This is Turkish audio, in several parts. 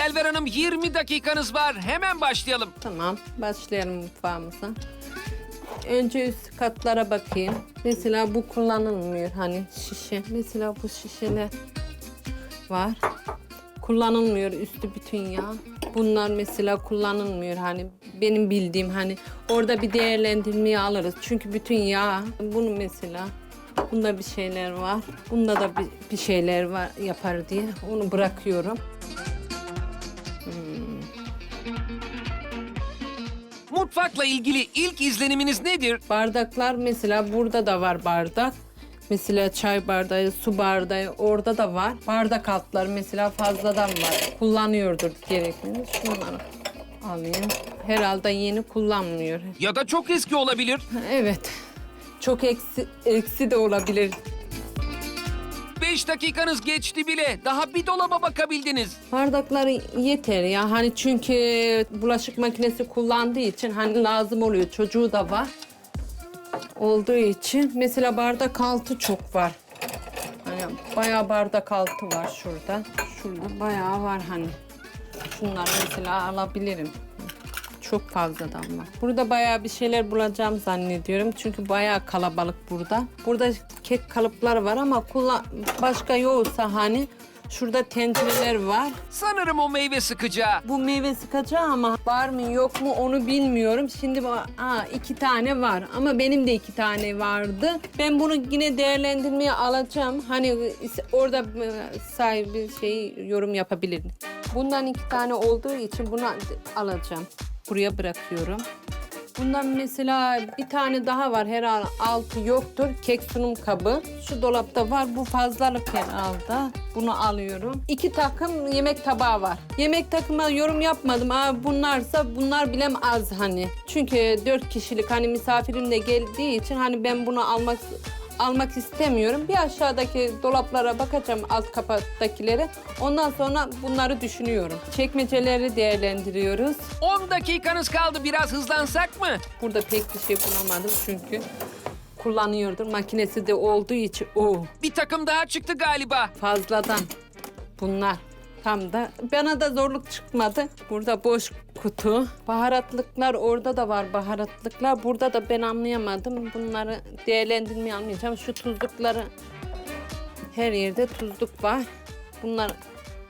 Selver Hanım 20 dakikanız var. Hemen başlayalım. Tamam, başlayalım mutfağımıza. Önce üst katlara bakayım. Mesela bu kullanılmıyor hani şişe. Mesela bu şişeler var. Kullanılmıyor üstü bütün yağ. Bunlar mesela kullanılmıyor hani benim bildiğim hani orada bir değerlendirmeyi alırız. Çünkü bütün yağ bunu mesela bunda bir şeyler var. Bunda da bir, bir şeyler var yapar diye onu bırakıyorum. Mutfakla ilgili ilk izleniminiz nedir? Bardaklar mesela burada da var bardak. Mesela çay bardağı, su bardağı orada da var. Bardak altları mesela fazladan var. Kullanıyordur gerekli. Şunları alayım. Herhalde yeni kullanmıyor. Ya da çok eski olabilir. Evet. Çok eksi, eksi de olabilir. 5 dakikanız geçti bile. Daha bir dolaba bakabildiniz. Bardakları yeter ya. Hani çünkü bulaşık makinesi kullandığı için hani lazım oluyor. Çocuğu da var. Olduğu için mesela bardak altı çok var. Hani bayağı bardak altı var şurada. Şurada bayağı var hani. Şunları mesela alabilirim. Çok fazladan var. Burada bayağı bir şeyler bulacağım zannediyorum. Çünkü bayağı kalabalık burada. Burada kek kalıpları var ama kullan başka yoksa hani şurada tencereler var. Sanırım o meyve sıkacağı. Bu meyve sıkacağı ama var mı yok mu onu bilmiyorum. Şimdi aa, iki tane var ama benim de iki tane vardı. Ben bunu yine değerlendirmeye alacağım. Hani orada e, sahibi şey yorum yapabilir. Bundan iki tane olduğu için bunu alacağım. Buraya bırakıyorum. Bundan mesela bir tane daha var herhalde altı yoktur. Kek sunum kabı. Şu dolapta var bu fazlalık herhalde. Bunu alıyorum. İki takım yemek tabağı var. Yemek takıma yorum yapmadım. Aa, bunlarsa bunlar bilem az hani. Çünkü dört kişilik hani misafirim de geldiği için hani ben bunu almak almak istemiyorum. Bir aşağıdaki dolaplara bakacağım alt kapaktakilere. Ondan sonra bunları düşünüyorum. Çekmeceleri değerlendiriyoruz. 10 dakikanız kaldı. Biraz hızlansak mı? Burada pek bir şey bulamadım çünkü kullanıyordur. Makinesi de olduğu için o Bir takım daha çıktı galiba. fazladan bunlar. Tam da bana da zorluk çıkmadı. Burada boş kutu. Baharatlıklar orada da var baharatlıklar. Burada da ben anlayamadım. Bunları değerlendirmeye almayacağım. Şu tuzlukları her yerde tuzluk var. Bunlar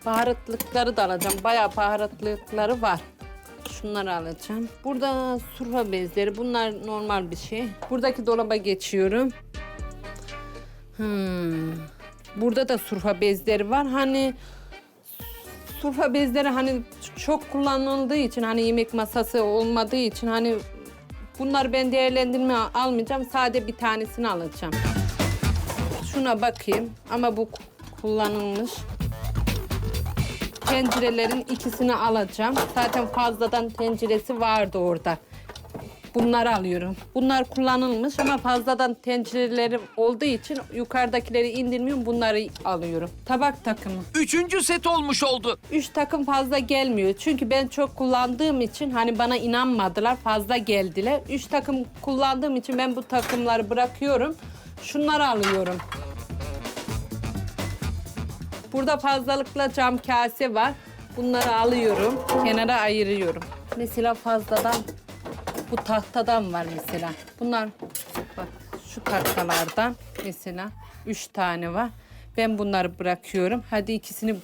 baharatlıkları da alacağım. Bayağı baharatlıkları var. Şunları alacağım. Burada surfa bezleri. Bunlar normal bir şey. Buradaki dolaba geçiyorum. Hmm. Burada da surfa bezleri var. Hani surfa bezleri hani çok kullanıldığı için hani yemek masası olmadığı için hani bunları ben değerlendirme almayacağım. Sade bir tanesini alacağım. Şuna bakayım ama bu kullanılmış. Tencerelerin ikisini alacağım. Zaten fazladan tenceresi vardı orada. Bunları alıyorum. Bunlar kullanılmış ama fazladan tencereleri olduğu için yukarıdakileri indirmiyorum. Bunları alıyorum. Tabak takımı. Üçüncü set olmuş oldu. Üç takım fazla gelmiyor. Çünkü ben çok kullandığım için hani bana inanmadılar. Fazla geldiler. Üç takım kullandığım için ben bu takımları bırakıyorum. Şunları alıyorum. Burada fazlalıkla cam kase var. Bunları alıyorum. Kenara ayırıyorum. Mesela fazladan bu tahtadan var mesela. Bunlar bak şu tahtalardan mesela üç tane var. Ben bunları bırakıyorum. Hadi ikisini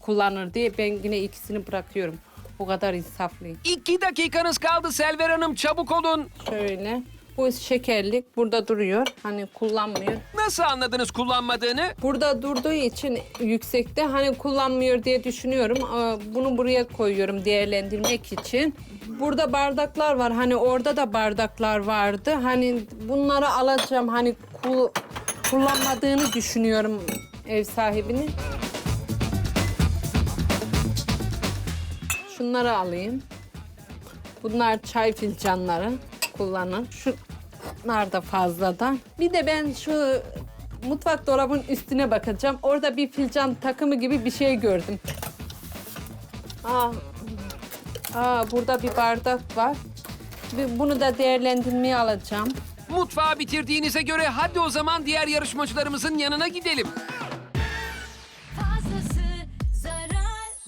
kullanır diye ben yine ikisini bırakıyorum. O kadar insaflıyım. İki dakikanız kaldı Selver Hanım. Çabuk olun. Şöyle. Bu şekerlik burada duruyor. Hani kullanmıyor. Nasıl anladınız kullanmadığını? Burada durduğu için yüksekte hani kullanmıyor diye düşünüyorum. Ama Bunu buraya koyuyorum değerlendirmek için. Burada bardaklar var. Hani orada da bardaklar vardı. Hani bunları alacağım. Hani ku- kullanmadığını düşünüyorum ev sahibinin. Şunları alayım. Bunlar çay fincanları kullanın. Şunlar da fazladan. Bir de ben şu mutfak dolabının üstüne bakacağım. Orada bir fincan takımı gibi bir şey gördüm. Aa, aa burada bir bardak var. Bunu da değerlendirmeye alacağım. Mutfağı bitirdiğinize göre hadi o zaman diğer yarışmacılarımızın yanına gidelim.